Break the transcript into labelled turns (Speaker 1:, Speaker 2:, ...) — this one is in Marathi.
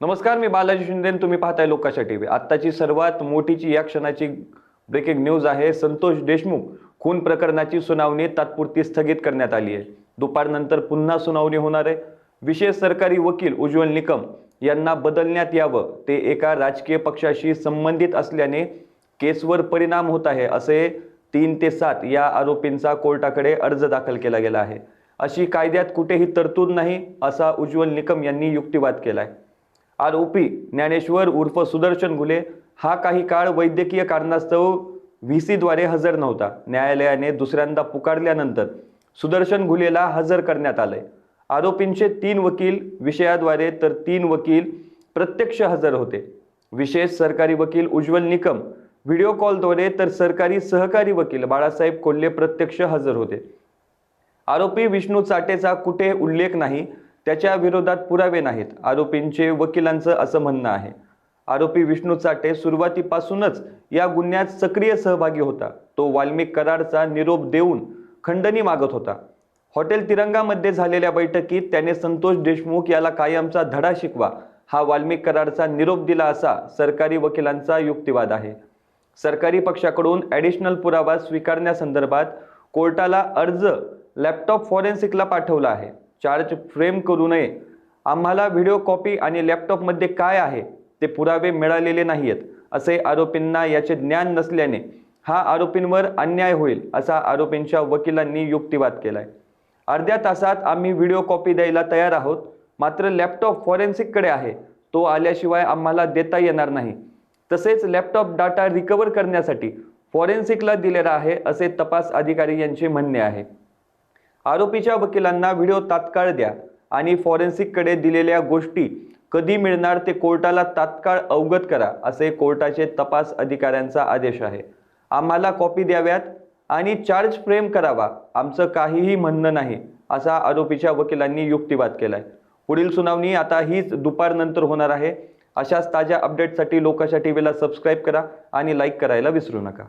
Speaker 1: नमस्कार मी बालाजी शिंदे तुम्ही पाहताय लोकाशा टीव्ही. आत्ताची सर्वात मोठीची या क्षणाची ब्रेकिंग न्यूज आहे संतोष देशमुख खून प्रकरणाची सुनावणी तात्पुरती स्थगित करण्यात आली आहे. दुपारनंतर पुन्हा सुनावणी होणार आहे. विशेष सरकारी वकील उज्ज्वल निकम यांना बदलण्यात यावं ते एका राजकीय पक्षाशी संबंधित असल्याने केसवर परिणाम होत आहे असे तीन ते सात या आरोपींचा कोर्टाकडे अर्ज दाखल केला गेला आहे. अशी कायद्यात कुठेही तरतूद नाही असा उज्ज्वल निकम यांनी युक्तिवाद केला आहे आरोपी ज्ञानेश्वर उर्फ सुदर्शन घुले हा काही काळ वैद्यकीय कारणास्तव व्ही सीद्वारे हजर नव्हता. न्यायालयाने दुसऱ्यांदा पुकारल्यानंतर सुदर्शन घुलेला हजर करण्यात आलंय. आरोपींचे तीन वकील विषयाद्वारे तर तीन वकील प्रत्यक्ष हजर होते. विशेष सरकारी वकील उज्ज्वल निकम व्हिडिओ कॉलद्वारे तर सरकारी सहकारी वकील बाळासाहेब कोल्हे प्रत्यक्ष हजर होते. आरोपी विष्णू चाटेचा कुठे उल्लेख नाही त्याच्या विरोधात पुरावे नाहीत. आरोपींचे वकिलांचं असं म्हणणं आहे. आरोपी विष्णू चाटे सुरुवातीपासूनच या गुन्ह्यात सक्रिय सहभागी होता. तो वाल्मिक करारचा निरोप देऊन खंडणी मागत होता. हॉटेल तिरंगामध्ये झालेल्या बैठकीत त्याने संतोष देशमुख याला कायमचा धडा शिकवा हा वाल्मिक करारचा निरोप दिला असा सरकारी वकिलांचा युक्तिवाद आहे. सरकारी पक्षाकडून ॲडिशनल पुरावा स्वीकारण्यासंदर्भात कोर्टाला अर्ज लॅपटॉप फॉरेन्सिकला पाठवला आहे. चार्ज फ्रेम करू नये. आम्हाला व्हिडिओ कॉपी आणि लॅपटॉपमध्ये काय आहे ते पुरावे मिळालेले नाही आहेत असे आरोपींना याचे ज्ञान नसल्याने हा आरोपींवर अन्याय होईल असा आरोपींच्या वकिलांनी युक्तिवाद केलाय. अर्ध्या तासात आम्ही व्हिडिओ कॉपी द्यायला तयार आहोत मात्र लॅपटॉप फॉरेन्सिककडे आहे तो आल्याशिवाय आम्हाला देता येणार नाही. तसेच लॅपटॉप डाटा रिकवर करण्यासाठी फॉरेन्सिकला दिलेला आहे असे तपास अधिकारी यांचे म्हणणे आहे. आरोपीच्या वकिलांना व्हिडिओ तात्काळ द्या आणि फॉरेन्सिककडे दिलेल्या गोष्टी कधी मिळणार ते कोर्टाला तात्काळ अवगत करा असे कोर्टाचे तपास अधिकाऱ्यांचा आदेश आहे. आम्हाला कॉपी द्याव्यात आणि चार्ज फ्रेम करावा आमचं काहीही म्हणणं नाही असा आरोपीच्या वकिलांनी युक्तिवाद केलाय. पुढील सुनावणी आता हीच दुपारनंतर होणार आहे. अशाच ताज्या अपडेटसाठी लोकाशा टीव्हीला सबस्क्राईब करा आणि लाईक करायला विसरू नका.